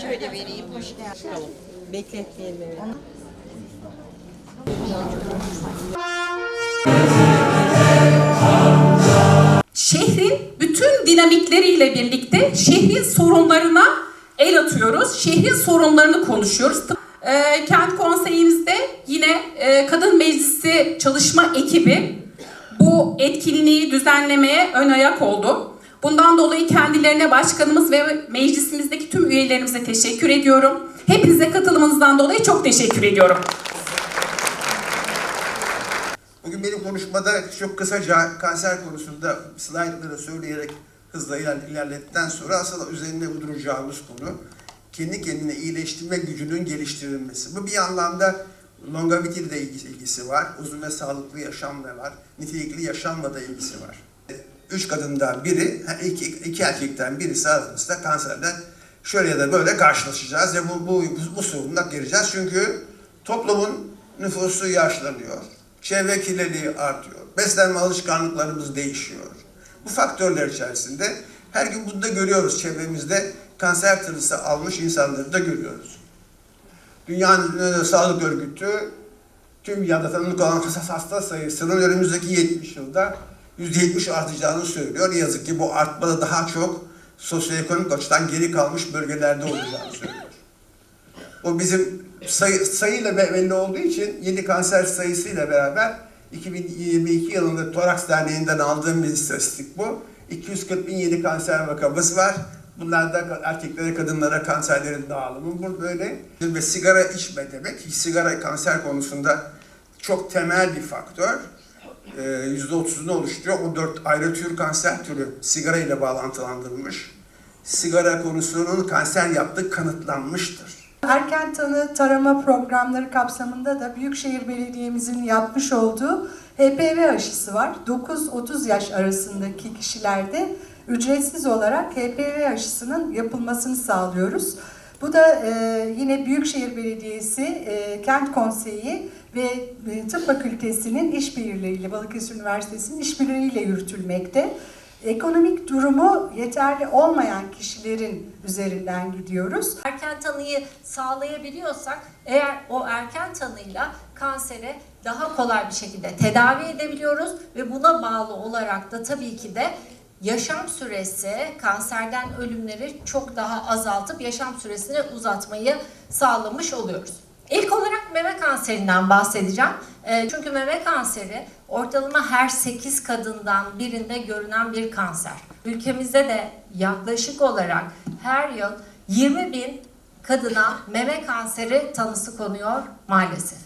Şöyle vereyim. Hoş geldin. Bekletmeyelim. evet. Şehrin bütün dinamikleriyle birlikte şehrin sorunlarına el atıyoruz. Şehrin sorunlarını konuşuyoruz. Ee, kent konseyimizde yine e, Kadın Meclisi çalışma ekibi bu etkinliği düzenlemeye ön ayak oldu. Bundan dolayı kendilerine başkanımız ve meclisimizdeki tüm üyelerimize teşekkür ediyorum. Hepinize katılımınızdan dolayı çok teşekkür ediyorum. Bugün benim konuşmada çok kısaca kanser konusunda slaytları söyleyerek hızla iler- ilerledikten sonra asıl üzerine duracağımız konu kendi kendine iyileştirme gücünün geliştirilmesi. Bu bir anlamda longevity ile ilgisi var. Uzun ve sağlıklı yaşamla var. Nitelikli yaşamla da ilgisi var. Üç kadından biri, iki, iki erkekten birisi aramızda kanserden şöyle ya da böyle karşılaşacağız ve bu, bu, bu, bu sorunla gireceğiz. Çünkü toplumun nüfusu yaşlanıyor. Çevre kirliliği artıyor. Beslenme alışkanlıklarımız değişiyor. Bu faktörler içerisinde her gün bunu da görüyoruz çevremizde. Kanser tanısı almış insanları da görüyoruz. Dünyanın e, Sağlık Örgütü tüm dünyada tanınık olan hasta sayısının önümüzdeki 70 yılda %70 artacağını söylüyor. Ne yazık ki bu artmada daha çok sosyoekonomik açıdan geri kalmış bölgelerde olacağını söylüyor. O bizim sayı, sayıyla be- belli olduğu için yeni kanser sayısıyla beraber 2022 yılında Toraks Derneği'nden aldığım bir istatistik bu. 240 bin yeni kanser vakamız var. Bunlar da erkeklere, kadınlara kanserlerin dağılımı. Bu böyle. Ve sigara içme demek. Sigara kanser konusunda çok temel bir faktör. Ee, %30'unu oluşturuyor. O dört ayrı tür kanser türü sigara ile bağlantılandırılmış. Sigara konusunun kanser yaptığı kanıtlanmıştır. Erken tanı tarama programları kapsamında da Büyükşehir Belediye'mizin yapmış olduğu HPV aşısı var. 9-30 yaş arasındaki kişilerde ücretsiz olarak HPV aşısının yapılmasını sağlıyoruz. Bu da e, yine Büyükşehir Belediyesi, e, Kent Konseyi ve e, Tıp Fakültesi'nin işbirliğiyle, Balıkesir Üniversitesi'nin işbirliğiyle yürütülmekte. Ekonomik durumu yeterli olmayan kişilerin üzerinden gidiyoruz. erken tanıyı sağlayabiliyorsak eğer o erken tanıyla kansere daha kolay bir şekilde tedavi edebiliyoruz ve buna bağlı olarak da tabii ki de yaşam süresi kanserden ölümleri çok daha azaltıp yaşam süresini uzatmayı sağlamış oluyoruz. İlk olarak meme kanserinden bahsedeceğim. Ee, Çünkü meme kanseri ortalama her 8 kadından birinde görünen bir kanser. Ülkemizde de yaklaşık olarak her yıl 20 bin kadına meme kanseri tanısı konuyor maalesef.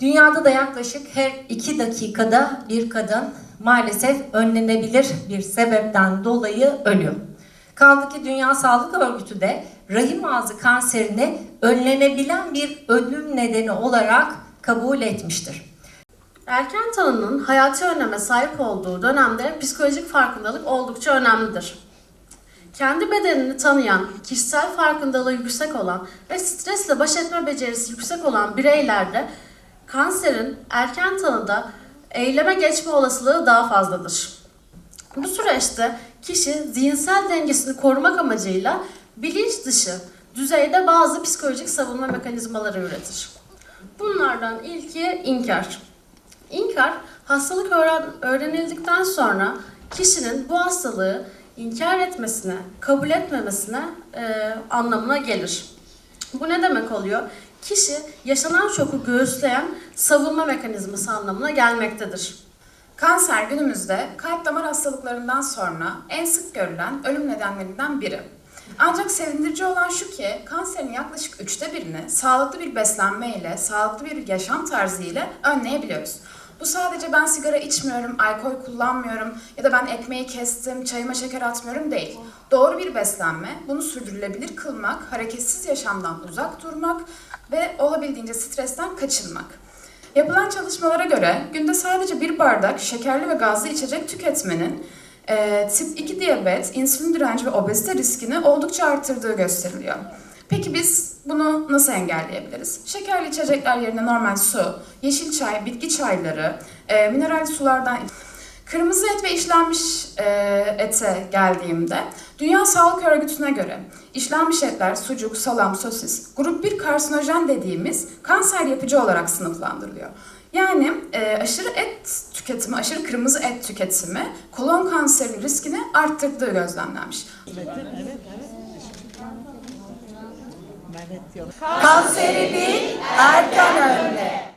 Dünyada da yaklaşık her 2 dakikada bir kadın maalesef önlenebilir bir sebepten dolayı ölüyor. Kaldı ki Dünya Sağlık Örgütü de rahim ağzı kanserini önlenebilen bir ölüm nedeni olarak kabul etmiştir. Erken tanının hayati öneme sahip olduğu dönemde psikolojik farkındalık oldukça önemlidir. Kendi bedenini tanıyan, kişisel farkındalığı yüksek olan ve stresle baş etme becerisi yüksek olan bireylerde kanserin erken tanıda eyleme geçme olasılığı daha fazladır. Bu süreçte kişi zihinsel dengesini korumak amacıyla bilinç dışı düzeyde bazı psikolojik savunma mekanizmaları üretir. Bunlardan ilki inkar. İnkar, hastalık öğren- öğrenildikten sonra kişinin bu hastalığı inkar etmesine, kabul etmemesine e, anlamına gelir. Bu ne demek oluyor? Kişi yaşanan şoku göğüsleyen savunma mekanizması anlamına gelmektedir. Kanser günümüzde kalp damar hastalıklarından sonra en sık görülen ölüm nedenlerinden biri. Ancak sevindirici olan şu ki kanserin yaklaşık üçte birini sağlıklı bir beslenme ile, sağlıklı bir yaşam tarzı ile önleyebiliyoruz. Bu sadece ben sigara içmiyorum, alkol kullanmıyorum ya da ben ekmeği kestim, çayıma şeker atmıyorum değil. Doğru bir beslenme, bunu sürdürülebilir kılmak, hareketsiz yaşamdan uzak durmak ve olabildiğince stresten kaçınmak. Yapılan çalışmalara göre günde sadece bir bardak şekerli ve gazlı içecek tüketmenin e, tip 2 diyabet, insülin direnci ve obezite riskini oldukça arttırdığı gösteriliyor. Peki biz bunu nasıl engelleyebiliriz? Şekerli içecekler yerine normal su, yeşil çay, bitki çayları, e, mineral sulardan Kırmızı et ve işlenmiş e, ete geldiğimde Dünya Sağlık Örgütü'ne göre işlenmiş etler, sucuk, salam, sosis grup 1 karsinojen dediğimiz kanser yapıcı olarak sınıflandırılıyor. Yani e, aşırı et tüketimi, aşırı kırmızı et tüketimi kolon kanserinin riskini arttırdığı gözlemlenmiş. Kanseri değil, erken önle.